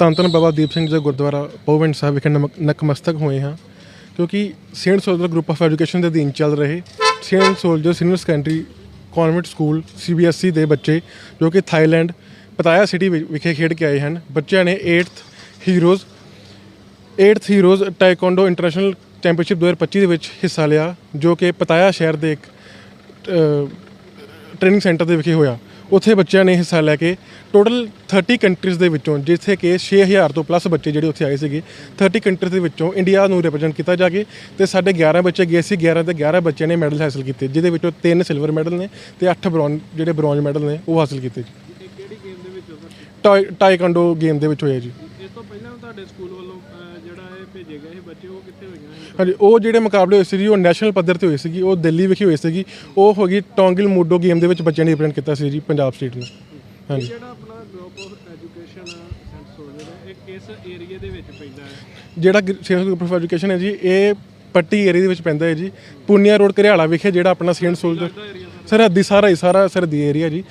ਧੰਨ ਧੰਨ ਬਾਬਾ ਦੀਪ ਸਿੰਘ ਜੀ ਦੇ ਗੁਰਦੁਆਰਾ ਪੋਵਿੰਡ ਸਾਹਿਬ ਵਿਖੇ ਨਮਕ- ਨਤਮਸਤਕ ਹੋਏ ਹਾਂ, ਕਿਉਂਕਿ saint soldier group of education ਦੇ ਅਧੀਨ ਚੱਲ ਰਹੇ saint soldier senior secondary convent school CBSE ਦੇ ਬੱਚੇ, ਜੋ ਕਿ ਥਾਈਲੈਂਡ, ਪਤਾਇਆ ਸਿਟੀ ਵਿ- ਵਿਖੇ ਖੇਡ ਕੇ ਆਏ ਹਨ। ਬੱਚਿਆਂ ਨੇ 8th Heroes 8th Heroes taekwondo international championship 2025 ਦੇ ਵਿੱਚ ਹਿੱਸਾ ਲਿਆ, ਜੋ ਕਿ ਪਤਾਇਆ ਸ਼ਹਿਰ ਦੇ ਇੱਕ ਟ੍ਰੇਨਿੰਗ ਸੈਂਟਰ ਦੇ ਵਿਖੇ ਹੋਇਆ। ਉੱਥੇ ਬੱਚਿਆਂ ਨੇ ਹਿੱਸਾ ਲੈ ਕੇ ਟੋਟਲ 30 ਕੰਟਰੀਜ਼ ਦੇ ਵਿੱਚੋਂ ਜਿੱਥੇ ਕਿ 6000 ਤੋਂ ਪਲੱਸ ਬੱਚੇ ਜਿਹੜੇ ਉੱਥੇ ਆਏ ਸੀਗੇ 30 ਕੰਟਰੀਜ਼ ਦੇ ਵਿੱਚੋਂ ਇੰਡੀਆ ਨੂੰ ਰਿਪਰੈਜ਼ੈਂਟ ਕੀਤਾ ਜਾ ਕੇ ਤੇ ਸਾਡੇ 11 ਬੱਚੇ ਗਏ ਸੀ 11 ਤੇ 11 ਬੱਚਿਆਂ ਨੇ ਮੈਡਲ ਹਾਸਲ ਕੀਤੇ ਜਿਹਦੇ ਵਿੱਚੋਂ 3 ਸਿਲਵਰ ਮੈਡਲ ਨੇ ਤੇ 8 ਬ੍ਰੌਂਜ ਜਿਹੜੇ ਬ੍ਰੌਂਜ ਮੈਡਲ ਨੇ ਉਹ ਹਾਸਲ ਕੀਤੇ ਇਹ ਕਿਹੜੀ ਗੇਮ ਦੇ ਵਿੱਚ ਸਰ? ਟਾਈ ਟਾਈਕਵਾਂਡੋ ਗੇਮ ਦੇ ਵਿੱਚ ਹੋਇਆ ਜੀ। ਇਸ ਤੋਂ ਪਹਿਲਾਂ ਤੁਹਾਡੇ ਸਕੂਲ ਵੱਲੋਂ ਜਿਹੜਾ ਇਹ ਭੇਜੇ ਗਏ ਸੀ ਬੱਚੇ ਉਹ ਕਿੱਥੇ ਹੋਈਆਂ ਸੀ ਹਾਂਜੀ ਉਹ ਜਿਹੜੇ ਮੁਕਾਬਲੇ ਹੋਏ ਸੀ ਜੀ ਉਹ ਨੈਸ਼ਨਲ ਪੱਧਰ ਤੇ ਹੋਏ ਸੀਗੀ ਉਹ ਦਿੱਲੀ ਵਿਖੇ ਹੋਏ ਸੀਗੀ। ਉਹ ਹੋ ਗਈ ਟੋਂਗਿਲ ਮੂਡੋ ਗੇਮ ਦੇ ਵਿੱਚ ਬੱਚਿਆਂ ਨੇ ਰਿਪਰੈਜ਼ੈਂਟ ਕੀਤਾ ਸੀ ਜੀ ਪੰਜਾਬ ਸਟੇਟ ਨੂੰ। ਹਾਂਜੀ। ਜਿਹੜਾ ਆਪਣਾ group of education saint soldier ਹੈ ਇਹ ਕਿਸ ਏਰੀਏ ਦੇ ਵਿੱਚ ਪੈਂਦਾ ਹੈ? ਜਿਹੜਾ ਸੇਂਟ ਗਰੁੱਪ ਆਫ ਐਜੂਕੇਸ਼ਨ ਹੈ ਜੀ ਇਹ ਪੱਟੀ ਏਰੀਆ ਦੇ ਵਿੱਚ ਪੈਂਦਾ ਹੈ ਜੀ। ਪੁੰਨੀਆ ਰੋਡ ਘਰਿਆਲਾ ਵਿਖੇ ਜਿਹੜਾ ਆਪਣਾ ਸੇਂਟ ਸੋਲਜਰ ਸਰਹੱਦੀ ਸਾਰਾ ਹੀ ਸਾਰਾ ਸਰਹੱਦੀ ਏਰੀਆ ਜੀ।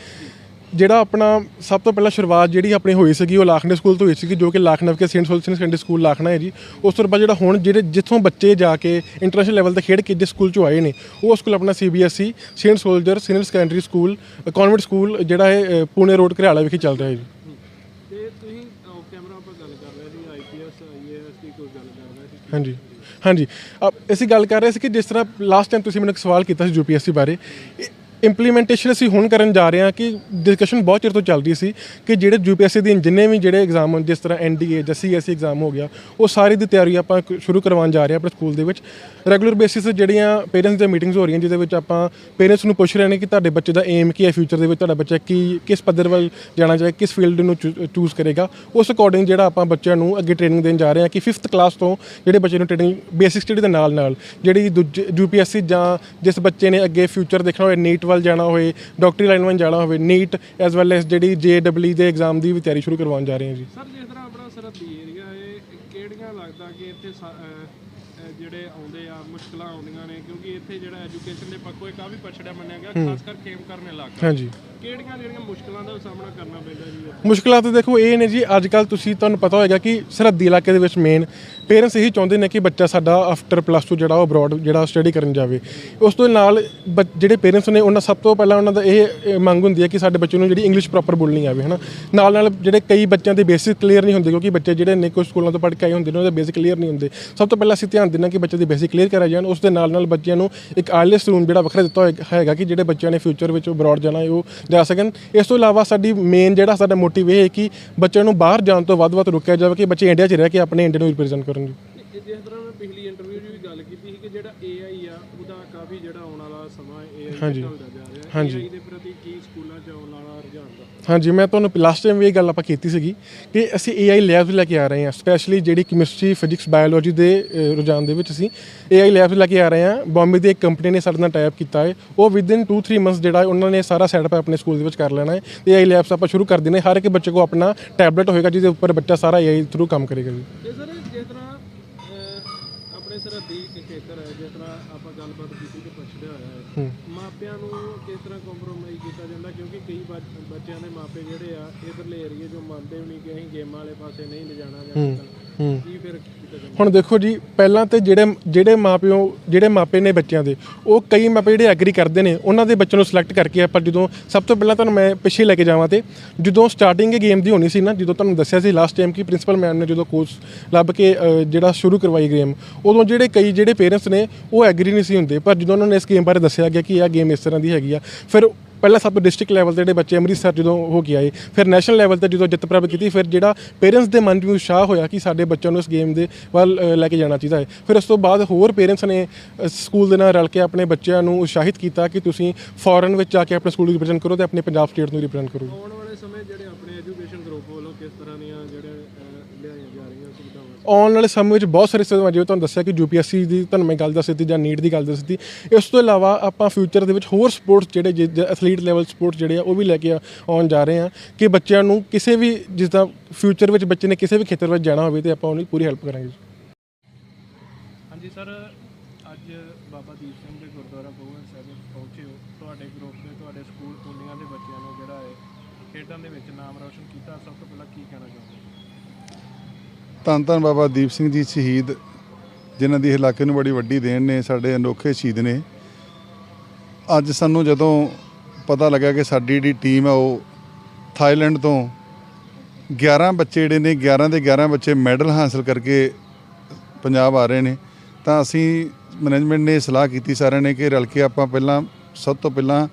ਜਿਹੜਾ ਆਪਣਾ ਸਭ ਤੋਂ ਪਹਿਲਾਂ ਸ਼ੁਰੂਆਤ ਜਿਹੜੀ ਆਪਣੀ ਹੋਈ ਸੀਗੀ ਉਹ ਲਾਖਨੇ ਸਕੂਲ ਤੋਂ ਹੋਈ ਸੀਗੀ ਜੋ ਕਿ ਲਾਖਨਵ ਕੇ saint soldier secondary school Lakhna ਹੈ ਜੀ। ਉਸ ਤੋਂ ਬਾਅਦ ਜਿਹੜਾ ਹੁਣ ਜਿਹੜੇ ਜਿੱਥੋਂ ਬੱਚੇ ਜਾ ਕੇ ਇੰਟਰਨੈਸ਼ਨਲ ਲੈਵਲ ਤੇ ਖੇਡ ਕੇ ਜਿਸ ਸਕੂਲ ਚੋਂ ਆਏ ਨੇ ਉਹ ਸਕੂਲ ਆਪਣਾ CBSE saint soldier senior secondary school convent school ਜਿਹੜਾ ਹੈ ਪੁਣੇ ਰੋਡ ਘਰਿਆਲਾ ਵਿਖੇ ਚੱਲ ਰਿਹਾ ਹੈ ਜੀ। ਤੇ ਤੁਸੀਂ ਆਫ ਕੈਮਰਾ ਆਪਾਂ ਗੱਲ ਕਰ ਰਹੇ ਸੀ ਆਈਪੀਐਸ ਆਈਏਐਸ ਦੀ ਕੋਈ ਗੱਲ ਕਰ ਰਹੇ ਸੀ? ਹਾਂਜੀ ਹਾਂਜੀ। ਅਸੀਂ ਗੱਲ ਕਰ ਰਹੇ ਸੀ ਕਿ ਜਿਸ ਤਰ੍ਹਾਂ ਲਾਸਟ ਟਾਈਮ ਤੁਸੀਂ ਮੈਨੂੰ ਇੱਕ ਸਵਾਲ ਕੀਤਾ ਸੀ ਯੂਪੀਐਸਸੀ ਬਾਰੇ ਇੰਪਲੀਮੈਂਟੇਸ਼ਨ ਅਸੀਂ ਹੁਣ ਕਰਨ ਜਾ ਰਹੇ ਹਾਂ ਕਿ ਡਿਸਕਸ਼ਨ ਬਹੁਤ ਚਿਰ ਤੋਂ ਚੱਲ ਰਹੀ ਸੀ ਕਿ ਜਿਹੜੇ ਯੂਪੀਐਸਸੀ ਦੇ ਜਿੰਨੇ ਵੀ ਜਿਹੜੇ ਐਗਜ਼ਾਮ ਹਨ ਜਿਸ ਤਰ੍ਹਾਂ ਐਨਡੀਏ ਜਾਂ ਸੀਐਸਸੀ ਐਗਜ਼ਾਮ ਹੋ ਗਿਆ, ਉਹ ਸਾਰੀ ਦੀ ਤਿਆਰੀ ਆਪਾਂ ਸ਼ੁਰੂ ਕਰਵਾਉਣ ਜਾ ਰਹੇ ਹਾਂ ਆਪਣੇ ਸਕੂਲ ਦੇ ਵਿੱਚ। ਰੈਗੂਲਰ ਬੇਸਿਸ ਤੇ ਜਿਹੜੀਆਂ ਪੇਰੈਂਟਸ ਦੀਆਂ ਮੀਟਿੰਗਸ ਹੋ ਰਹੀਆਂ, ਜਿਹਦੇ ਵਿੱਚ ਆਪਾਂ ਪੇਰੈਂਟਸ ਨੂੰ ਪੁੱਛ ਰਹੇ ਨੇ ਕਿ ਤੁਹਾਡੇ ਬੱਚੇ ਦਾ ਏਮ ਕੀ ਹੈ ਫਿਊਚਰ ਦੇ ਵਿੱਚ, ਤੁਹਾਡਾ ਬੱਚਾ ਕੀ, ਕਿਸ ਪੱਧਰ ਵੱਲ ਜਾਣਾ ਚਾਹੇ, ਕਿਸ ਫੀਲਡ ਨੂੰ ਚੂਜ਼ ਕਰੇਗਾ। ਉਸ ਅਕੋਰਡਿੰਗ ਜਿਹੜਾ ਆਪਾਂ ਬੱਚਿਆਂ ਨੂੰ ਅੱਗੇ ਟ੍ਰੇਨਿੰਗ ਦੇਣ ਜਾ ਰਹੇ ਹਾਂ ਕਿ 5th ਕਲਾਸ ਤੋਂ ਜਿਹੜੇ ਬੱਚੇ ਨੂੰ ਟ੍ਰੇਨਿੰਗ ਬੇਸਿਕ ਸਟੱਡੀ ਦੇ ਨਾਲ ਨਾਲ ਜਿਹੜੀ ਦੂਜੇ ਯੂਪੀਐਸਸੀ ਜਾਂ ਜਿਸ ਬੱਚੇ ਨੇ ਅੱਗੇ ਫਿਊਚਰ ਦੇਖਣਾ ਹੋਵੇ ਨੀਟ ਵੱਲ ਜਾਣਾ ਹੋਵੇ, ਡਾਕਟਰੀ ਲਾਈਨ ਵੱਲ ਜਾਣਾ ਹੋਵੇ, ਨੀਟ ਐਸ ਵੈਲ ਐਸ ਜਿਹੜੀ ਜੇਡਬਲਯੂ ਦੇ ਐਗਜ਼ਾਮ ਦੀ ਵੀ ਤਿਆਰੀ ਸ਼ੁਰੂ ਕਰਵਾਉਣ ਜਾ ਰਹੇ ਹਾਂ ਜੀ। ਸਰ, ਜਿਸ ਤਰ੍ਹਾਂ ਆਪਣਾ ਸਰਹੱਦੀ ਏਰੀਆ ਇਹ ਕਿਹੜੀਆਂ ਲੱਗਦਾ ਕਿ ਇੱਥੇ ਜਿਹੜੇ ਆਉਂਦੇ ਆ ਮੁਸ਼ਕਲਾਂ ਆਉਂਦੀਆਂ ਨੇ ਕਿਉਂਕਿ ਇੱਥੇ ਜਿਹੜਾ ਐਜੂਕੇਸ਼ਨ ਦੇ ਪੱਖੋਂ ਇਹ ਕਾਫੀ ਪਛੜਿਆ ਮੰਨਿਆ ਗਿਆ ਖਾਸ ਕਰ ਖੇਮ ਕਰਨ ਇਲਾਕਾ। ਹਾਂਜੀ। ਕਿਹੜੀਆਂ ਜਿਹੜੀਆਂ ਮੁਸ਼ਕਲਾਂ ਦਾ ਸਾਹਮਣਾ ਕਰਨਾ ਪੈਂਦਾ ਜੀ? ਮੁਸ਼ਕਲਾਂ ਤਾਂ ਦੇਖੋ ਇਹ ਨੇ ਜੀ ਅੱਜ ਕੱਲ ਤੁਸੀਂ ਤੁਹਾਨੂੰ ਪਤਾ ਹੋਏਗਾ ਕਿ ਸਰਹੱਦੀ ਇਲਾਕੇ ਦੇ ਵਿੱਚ ਮੇਨ ਪੇਰੈਂਟਸ ਇਹੀ ਚਾਹੁੰਦੇ ਨੇ ਕਿ ਬੱਚਾ ਸਾਡਾ ਆਫਟਰ ਪਲੱਸ 2 ਜਿਹੜਾ ਉਹ ਅਬਰੋਡ ਜਿਹੜਾ ਸਟੱਡੀ ਕਰਨ ਜਾਵੇ। ਉਸ ਤੋਂ ਨਾਲ ਜਿਹੜੇ ਪੇਰੈਂਟਸ ਨੇ ਉਹਨਾਂ ਸਭ ਤੋਂ ਪਹਿਲਾਂ ਉਹਨਾਂ ਦਾ ਇਹ ਮੰਗ ਹੁੰਦੀ ਹੈ ਕਿ ਸਾਡੇ ਬੱਚੇ ਨੂੰ ਜਿਹੜੀ ਇੰਗਲਿਸ਼ ਪ੍ਰੋਪਰ ਬੋਲਣੀ ਆਵੇ ਹਨਾ। ਨਾਲ ਨਾਲ ਜਿਹੜੇ ਕਈ ਬੱਚਿਆਂ ਦੇ ਬੇਸਿਕ ਕਲੀਅਰ ਨਹੀਂ ਹੁੰਦੇ ਕਿਉਂਕਿ ਬੱਚੇ ਜਿਹੜੇ ਨੇ ਕੁਝ ਸਕੂਲਾਂ ਤੋਂ ਪੜ੍ਹ ਕੇ ਆਏ ਹੁੰਦੇ ਨੇ ਉਹਦੇ ਬੇਸਿਕ ਕਲੀਅਰ ਨਹੀਂ ਹੁੰਦੇ। ਸਭ ਤੋਂ ਪਹਿਲਾਂ ਅਸੀਂ ਧਿਆਨ ਦੇਣਾ ਕਿ ਬੱਚੇ ਦੇ ਬੇਸਿਕ ਕਲੀਅਰ ਕਰਾਏ ਜਾਣ, ਉਸ ਦੇ ਨਾਲ ਨਾਲ ਬੱਚਿਆਂ ਨੂੰ ਇੱਕ ਆਈਲੈਸ ਰੂਮ ਜਿਹੜਾ ਵੱਖਰਾ ਦਿੱਤਾ ਹੋਇਆ ਹੈਗਾ ਕਿ ਜਿਹੜੇ ਬੱਚਿਆਂ ਨੇ ਫਿਊਚਰ ਵਿੱਚ ਅਬਰੋਡ ਜਾਣਾ ਹੈ, ਉਹ ਜਾ ਸਕਣ। ਇਸ ਤੋਂ ਇਲਾਵਾ ਸਾਡੀ ਮੇਨ ਜਿਹੜਾ ਸਾਡਾ ਮੋਟਿਵ ਇਹ ਹੈ ਕਿ ਬੱਚਿਆਂ ਨੂੰ ਬਾਹਰ ਜਾਣ ਤੋਂ ਵੱਧ-ਵੱਧ ਰੋਕਿਆ ਜਾਵੇ ਕਿ ਬੱਚੇ ਇੰਡੀਆ 'ਚ ਰਹਿ ਕੇ ਆਪਣੇ ਇੰਡੀਆ ਨੂੰ ਰਿਪਰੈਜ਼ੈਂਟ ਕਰਨ। ਜੀ ਜਿਸ ਤਰ੍ਹਾਂ ਪਿਛਲੀ ਇੰਟਰਵਿਊ 'ਚ ਵੀ ਗੱਲ ਕੀਤੀ ਸੀ ਕਿ ਜਿਹੜਾ AI ਆ ਉਹਦਾ ਕਾਫੀ ਜਿਹੜਾ ਆਉਣ ਵਾਲਾ ਸਮਾਂ AI ਹਾਂਜੀ। ਹਾਂਜੀ। ਦੇ ਪ੍ਰਤੀ ਕੀ ਸਕੂਲਾਂ 'ਚ ਆਉਣ ਵਾਲਾ ਰੁਝਾਨ ਦਾ? ਹਾਂਜੀ ਮੈਂ ਤੁਹਾਨੂੰ ਲਾਸਟ ਟਾਈਮ ਵੀ ਇਹ ਗੱਲ ਆਪਾਂ ਕੀਤੀ ਸੀਗੀ ਕਿ ਅਸੀਂ AI ਲੈਬਸ ਲੈ ਕੇ ਆ ਰਹੇ ਹਾਂ ਸਪੈਸ਼ਲੀ ਜਿਹੜੀ ਕੈਮਿਸਟਰੀ ਫਿਜ਼ਿਕਸ ਬਾਇਓਲੋਜੀ ਦੇ ਰੁਝਾਨ ਦੇ ਵਿੱਚ ਅਸੀਂ AI ਲੈਬਸ ਲੈ ਕੇ ਆ ਰਹੇ ਹਾਂ। ਬੰਬੇ ਦੀ ਇੱਕ ਕੰਪਨੀ ਨੇ ਸਾਡੇ ਨਾਲ ਟਾਈਪ ਕੀਤਾ ਹੈ। ਉਹ ਵਿਦਿਨ 2-3 ਮੰਥਸ ਜਿਹੜਾ ਉਹਨਾਂ ਨੇ ਸਾਰਾ ਸੈਟਅਪ ਆਪਣੇ ਸਕੂਲ ਦੇ ਵਿੱਚ ਕਰ ਲੈਣਾ ਹੈ। ਤੇ AI ਲੈਬਸ ਆਪਾਂ ਸ਼ੁਰੂ ਕਰ ਦੇਣੇ ਹਰ ਇੱਕ ਬੱਚੇ ਕੋਲ ਆਪਣਾ ਟੈਬਲੇਟ ਹੋਏਗਾ ਜਿਹਦੇ ਉੱਪਰ ਬੱਚਾ ਸਾਰਾ AI ਥਰੂ ਕੰਮ ਕਰੇਗਾ ਜੀ। ਸਰ ਜਿਸ ਤਰ੍ਹਾਂ ਅਹ, ਆਪਣੇ ਸਰਹੱਦੀ ਇੱਕ ਖੇਤਰ ਹੈ ਜਿਸ ਤਰ੍ਹਾਂ ਆਪਾਂ ਗੱਲਬਾਤ ਕੀਤੀ ਕਿ ਪਛੜਿਆ ਹੋਇਆ ਹੈ। ਮਾਪਿਆਂ ਨੂੰ ਕਿਸ ਤਰ੍ਹਾਂ ਕੰਪਰੋਮਾਈਜ਼ ਕੀਤਾ ਜਾਂਦਾ ਕਿਉਂਕਿ ਕਈ ਬੱਚ- ਬੱਚਿਆਂ ਦੇ ਮਾਪੇ ਜਿਹੜੇ ਆ ਇਧਰਲੇ ਏਰੀਏ ਜੋ ਮੰਨਦੇ ਵੀ ਨਹੀਂ ਕਿ ਅਸੀਂ ਗੇਮਾਂ ਵਾਲੇ ਪਾਸੇ ਨਹੀਂ ਲਿਜਾਣਾ ਜਾਂ ਕਿੱਦਾਂ। ਫਿਰ ਹੁਣ ਦੇਖੋ ਜੀ, ਪਹਿਲਾਂ ਤੇ ਜਿਹੜੇ ਜਿਹੜੇ ਮਾਪਿਓ, ਜਿਹੜੇ ਮਾਪੇ ਨੇ ਬੱਚਿਆਂ ਦੇ, ਉਹ ਕਈ ਮਾਪੇ ਜਿਹੜੇ ਐਗਰੀ ਕਰਦੇ ਨੇ, ਉਹਨਾਂ ਦੇ ਬੱਚਿਆਂ ਨੂੰ ਸਿਲੈਕਟ ਕਰਕੇ ਆਪਾਂ ਜਦੋਂ, ਸਭ ਤੋਂ ਪਹਿਲਾਂ ਤੁਹਾਨੂੰ ਮੈਂ ਪਿੱਛੇ ਲੈ ਕੇ ਜਾਵਾਂ ਤੇ, ਜਦੋਂ ਸਟਾਰਟਿੰਗ ਇਹ ਗੇਮ ਦੀ ਹੋਣੀ ਸੀ ਨਾ, ਜਦੋਂ ਤੁਹਾਨੂੰ ਦੱਸਿਆ ਸੀ ਲਾਸਟ ਟਾਈਮ ਕਿ ਪ੍ਰਿੰਸੀਪਲ ਮੈਮ ਨੇ ਜਦੋਂ ਕੋਚ ਲੱਭ ਕੇ ਜਿਹੜਾ ਸ਼ੁਰੂ ਕਰਵਾਈ ਗੇਮ ਉਦੋਂ ਜਿਹੜੇ ਕਈ ਜਿਹੜੇ ਪੇਰੈਂਟਸ ਨੇ, ਉਹ ਐਗਰੀ ਨਹੀਂ ਸੀ ਹੁੰਦੇ, ਪਰ ਜਦੋਂ ਉਹਨਾਂ ਨੇ ਇਸ ਗੇਮ ਬਾਰੇ ਦੱਸਿਆ ਗਿਆ ਕਿ ਇਹ ਗੇਮ ਇਸ ਤਰ੍ਹਾਂ ਦੀ ਹੈਗੀ ਆ, ਫਿਰ ਪਹਿਲਾਂ ਸਭ ਤੋਂ ਡਿਸਟ੍ਰਿਕਟ ਲੈਵਲ ਤੇ ਜਿਹੜੇ ਬੱਚੇ ਅੰਮ੍ਰਿਤਸਰ ਜਦੋਂ ਹੋ ਕੇ ਆਏ, ਫਿਰ ਨੈਸ਼ਨਲ ਲੈਵਲ ਤੇ ਜਦੋਂ ਜਿੱਤ ਪ੍ਰਾਪਤ ਕੀਤੀ, ਫਿਰ ਜਿਹੜਾ ਪੇਰੈਂਟਸ ਦੇ ਮਨ ਵਿੱਚ ਉਤਸ਼ਾਹ ਹੋਇਆ ਕਿ ਸਾਡੇ ਬੱਚਿਆਂ ਨੂੰ ਇਸ ਗੇਮ ਦੇ ਵੱਲ ਲੈ ਕੇ ਜਾਣਾ ਚਾਹੀਦਾ ਹੈ। ਫਿਰ ਉਸ ਤੋਂ ਬਾਅਦ ਹੋਰ ਪੇਰੈਂਟਸ ਨੇ ਸਕੂਲ ਦੇ ਨਾਲ ਰਲ ਕੇ ਆਪਣੇ ਬੱਚਿਆਂ ਨੂੰ ਉਤਸ਼ਾਹਿਤ ਕੀਤਾ ਕਿ ਤੁਸੀਂ ਫੋਰਨ ਵਿੱਚ ਜਾ ਕੇ ਆਪਣੇ ਸਕੂਲ ਨੂੰ ਰਿਪਰੈਜ਼ੈਂਟ ਕਰੋ ਤੇ ਆਪਣੇ ਪੰਜਾਬ ਸਟੇਟ ਨੂੰ ਰਿਪਰੈਜ਼ੈਂਟ ਕਰੋ। ਆਉਣ ਵਾਲੇ ਸਮੇਂ ਜਿਹੜੇ ਆਪਣੇ ਐਜੂਕੇਸ਼ਨ ਗਰੁੱਪ ਵੱਲੋਂ ਕਿਸ ਤਰ੍ਹਾਂ ਦੀਆਂ ਜਿਹੜੇ ਅਹ, ਲਿਆਈਆਂ ਜਾ ਰਹੀਆਂ ਸੁਵਿਧਾਵਾਂ? ਆਉਣ ਵਾਲੇ ਸਮੇਂ ਵਿੱਚ ਬਹੁਤ ਸਾਰੇ ਸਿਸਟਮ ਜਿਵੇਂ ਤੁਹਾਨੂੰ ਦੱਸਿਆ ਕਿ ਯੂਪੀਐਸਸੀ ਦੀ ਤੁਹਾਨੂੰ ਮੈਂ ਗੱਲ ਦੱਸ ਦਿੱਤੀ ਜਾਂ ਨੀਟ ਦੀ ਗੱਲ ਦੱਸ ਦਿੱਤੀ ਇਸ ਤੋਂ ਇਲਾਵਾ ਆਪਾਂ ਫਿਊਚਰ ਦੇ ਵਿੱਚ ਹੋਰ ਸਪੋਰਟਸ ਜਿਹੜੇ ਐਥਲੀਟ ਲੈਵਲ ਸਪੋਰਟਸ ਜਿਹੜੇ ਆ ਉਹ ਵੀ ਲੈ ਕੇ ਆ- ਆਉਣ ਜਾ ਰਹੇ ਹਾਂ ਕਿ ਬੱਚਿਆਂ ਨੂੰ ਕਿਸੇ ਵੀ ਜਿਸ ਦਾ ਫਿਊਚਰ ਵਿੱਚ ਬੱਚੇ ਨੇ ਕਿਸੇ ਵੀ ਖੇਤਰ ਵਿੱਚ ਜਾਣਾ ਹੋਵੇ ਤੇ ਆਪਾਂ ਉਹਨੂੰ ਪੂਰੀ ਹੈਲਪ ਕਰਾਂਗੇ ਹਾਂਜੀ ਸਰ ਅੱਜ ਬਾਬਾ ਦੀਪ ਸਿੰਘ ਦੇ ਗੁਰਦੁਆਰਾ ਗੋਬਿੰਦ ਸਾਹਿਬ ਪਹੁੰਚੇ ਹੋ ਤੁਹਾਡੇ ਗਰੁੱਪ ਦੇ ਤੁਹਾਡੇ ਸਕੂਲ ਪੁੰਨੀਆਂ ਦੇ ਬੱਚਿਆਂ ਨੂੰ ਜਿਹੜਾ ਹੈ ਖੇਡਾਂ ਦੇ ਵਿੱਚ ਨਾਮ ਰੌਸ਼ਨ ਕੀਤਾ, ਸਭ ਤੋਂ ਪਹਿਲਾਂ ਕੀ ਕਹਿਣਾ ਚਾਹੁੰਦੇ ਧੰਨ ਧੰਨ ਬਾਬਾ ਦੀਪ ਸਿੰਘ ਜੀ ਸ਼ਹੀਦ, ਜਿਨ੍ਹਾਂ ਦੀ ਇਲਾਕੇ ਨੂੰ ਬੜੀ ਵੱਡੀ ਦੇਣ ਨੇ, ਸਾਡੇ ਅਨੋਖੇ ਸ਼ਹੀਦ ਨੇ। ਅੱਜ ਸਾਨੂੰ ਜਦੋਂ ਪਤਾ ਲੱਗਾ ਕਿ ਸਾਡੀ ਜਿਹੜੀ ਟੀਮ ਹੈ ਉਹ ਥਾਈਲੈਂਡ ਤੋਂ 11 ਬੱਚੇ ਜਿਹੜੇ ਨੇ 11 ਦੇ 11 ਬੱਚੇ ਮੈਡਲ ਹਾਸਲ ਕਰਕੇ ਪੰਜਾਬ ਆ ਰਹੇ ਨੇ, ਤਾਂ ਅਸੀਂ ਮੈਨੇਜਮੈਂਟ ਨੇ ਸਲਾਹ ਕੀਤੀ ਸਾਰਿਆਂ ਨੇ ਕਿ ਰਲ ਕੇ ਆਪਾਂ ਪਹਿਲਾਂ, ਸਭ ਤੋਂ ਪਹਿਲਾਂ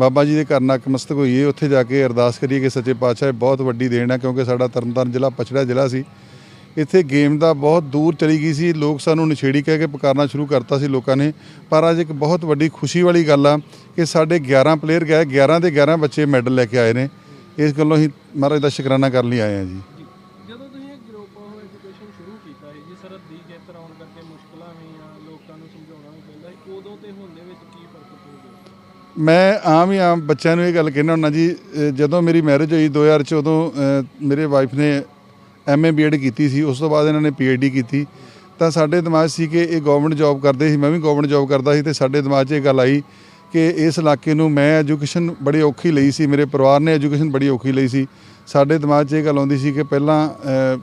ਬਾਬਾ ਜੀ ਦੇ ਘਰ ਨਕਮਸਤਕ ਹੋਈਏ, ਉੱਥੇ ਜਾ ਕੇ ਅਰਦਾਸ ਕਰੀਏ ਕਿ ਸੱਚੇ ਪਾਤਸ਼ਾਹ ਇਹ ਬਹੁਤ ਵੱਡੀ ਦੇਣ ਹੈ, ਕਿਉਂਕਿ ਸਾਡਾ ਤਰਨਤਾਰਨ ਜ਼ਿਲ੍ਹਾ ਪਛੜਾ ਜ਼ਿਲ੍ਹਾ ਸੀ। ਇੱਥੇ ਗੇਮ ਦਾ ਬਹੁਤ ਦੂਰ ਚਲੀ ਗਈ ਸੀ, ਲੋਕ ਸਾਨੂੰ ਨਛੇੜੀ ਕਹਿ ਕੇ ਪੁਕਾਰਨਾ ਸ਼ੁਰੂ ਕਰਤਾ ਸੀ ਲੋਕਾਂ ਨੇ। ਪਰ ਅੱਜ ਇੱਕ ਬਹੁਤ ਵੱਡੀ ਖੁਸ਼ੀ ਵਾਲੀ ਗੱਲ ਆ ਕਿ ਸਾਡੇ 11 ਪਲੇਅਰ ਗਏ 11 ਦੇ 11 ਬੱਚੇ ਮੈਡਲ ਲੈ ਕੇ ਆਏ ਨੇ। ਇਸ ਗੱਲੋਂ ਹੀ ਮਹਾਰਾਜ ਦਾ ਸ਼ੁਕਰਾਨਾ ਕਰਨ ਲਈ ਆਏ ਆ ਜੀ। ਜਦੋਂ ਤੁਸੀਂ ਇਹ ਗਰੁੱਪ ਆਫ ਐਜੂਕੇਸ਼ਨ ਸ਼ੁਰੂ ਕੀਤਾ ਸੀ, ਜੀ, ਸਰਹੱਦੀ ਖੇਤਰ ਆਉਣ ਕਰਕੇ ਮੁਸ਼ਕਲਾਂ ਵੀ ਆ ਲੋਕਾਂ ਨੂੰ ਸਮਝਾਉਣਾ ਵੀ ਪੈਂਦਾ ਸੀ, ਉਦੋਂ ਤੇ ਹੁਣ ਦੇ ਵਿੱਚ ਕੀ ਮੈਂ ਆਮ ਹੀ ਆਮ ਬੱਚਿਆਂ ਨੂੰ ਇਹ ਗੱਲ ਕਹਿਣਾ ਹੁੰਦਾ ਜੀ ਜਦੋਂ ਮੇਰੀ ਮੈਰਿਜ ਹੋਈ 2000 ਚ ਉਦੋਂ ਮੇਰੇ ਵਾਈਫ ਨੇ ਐਮਏ ਬੀਐਡ ਕੀਤੀ ਸੀ, ਉਸ ਤੋਂ ਬਾਅਦ ਇਹਨਾਂ ਨੇ ਪੀਐਚਡੀ ਕੀਤੀ। ਤਾਂ ਸਾਡੇ ਦਿਮਾਗ 'ਚ ਸੀ ਕਿ ਇਹ ਗਵਰਨਮੈਂਟ ਜੌਬ ਕਰਦੇ ਸੀ, ਮੈਂ ਵੀ ਗਵਰਨਮੈਂਟ ਜੌਬ ਕਰਦਾ ਸੀ ਤੇ ਸਾਡੇ ਦਿਮਾਗ 'ਚ ਇਹ ਗੱਲ ਆਈ ਕਿ ਇਸ ਇਲਾਕੇ ਨੂੰ ਮੈਂ ਐਜੂਕੇਸ਼ਨ ਬੜੀ ਔਖੀ ਲਈ ਸੀ, ਮੇਰੇ ਪਰਿਵਾਰ ਨੇ ਐਜੂਕੇਸ਼ਨ ਬੜੀ ਔਖੀ ਲਈ ਸੀ। ਸਾਡੇ ਦਿਮਾਗ 'ਚ ਇਹ ਗੱਲ ਆਉਂਦੀ ਸੀ ਕਿ ਪਹਿਲਾਂ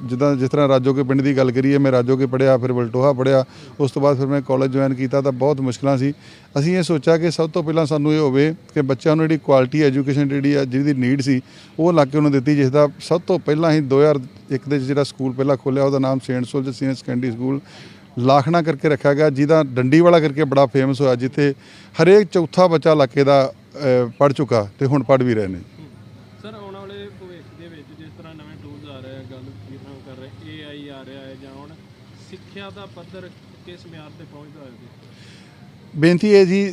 ਜਿੱਦਾਂ ਜਿਸ ਤਰ੍ਹਾਂ ਰਾਜੋਕੇ ਪਿੰਡ ਦੀ ਗੱਲ ਕਰੀਏ, ਮੈਂ ਰਾਜੋਕੇ ਪੜਿਆ ਫਿਰ ਵਲਟੋਹਾ ਪੜਿਆ ਉਸ ਤੋਂ ਬਾਅਦ ਫਿਰ ਮੈਂ ਕਾਲਜ ਜੁਆਇਨ ਕੀਤਾ ਤਾਂ ਬਹੁਤ ਮੁਸ਼ਕਲਾਂ ਸੀ। ਅਸੀਂ ਇਹ ਸੋਚਿਆ ਕਿ ਸਭ ਤੋਂ ਪਹਿਲਾਂ ਸਾਨੂੰ ਇਹ ਹੋਵੇ ਕਿ ਬੱਚਿਆਂ ਨੂੰ ਜਿਹੜੀ ਕੁਆਲਿਟੀ ਐਜੂਕੇਸ਼ਨ ਜਿਹੜੀ ਆ, ਜਿਹਦੀ ਨੀਡ ਸੀ, ਉਹ ਇਲਾਕੇ ਨੂੰ ਦਿੱਤੀ ਜਿਸ ਦਾ ਸਭ ਤੋਂ ਪਹਿਲਾਂ ਹੀ 2001 ਦੇ ਜਿਹੜਾ ਸਕੂਲ ਪਹਿਲਾਂ ਖੋਲ੍ਹਿਆ, ਉਹਦਾ ਨਾਮ saint soldier senior secondary school Lakhna ਕਰਕੇ ਰੱਖਿਆ ਗਿਆ, ਜਿਹਦਾ ਡੰਡੀ ਵਾਲਾ ਕਰਕੇ ਬੜਾ ਫੇਮਸ ਹੋਇਆ, ਜਿੱਥੇ ਹਰੇਕ ਚੌਥਾ ਬੱਚਾ ਇਲਾਕੇ ਦਾ ਪੜ ਚੁੱਕਾ ਤੇ ਹੁਣ ਪੜ ਵੀ ਰਹੇ ਨੇ ਸਰ ਆਉਣ ਵਾਲੇ ਭਵਿੱਖ ਦੇ ਵਿੱਚ ਜਿਸ ਤਰ੍ਹਾਂ ਨਵੇਂ ਟੂਲਸ ਆ ਰਹੇ ਆ ਗੱਲ ਜਿਸ ਤਰ੍ਹਾਂ ਕਰ ਰਹੇ ਏਆਈ ਆ ਰਿਹਾ ਹੈ ਜਾਂ ਹੁਣ ਸਿੱਖਿਆ ਦਾ ਪੱਧਰ ਕਿਸ ਮਿਆਰ ਤੇ ਪਹੁੰਚਦਾ ਹੈ ਜੀ ਬੇਨਤੀ ਹੈ ਜੀ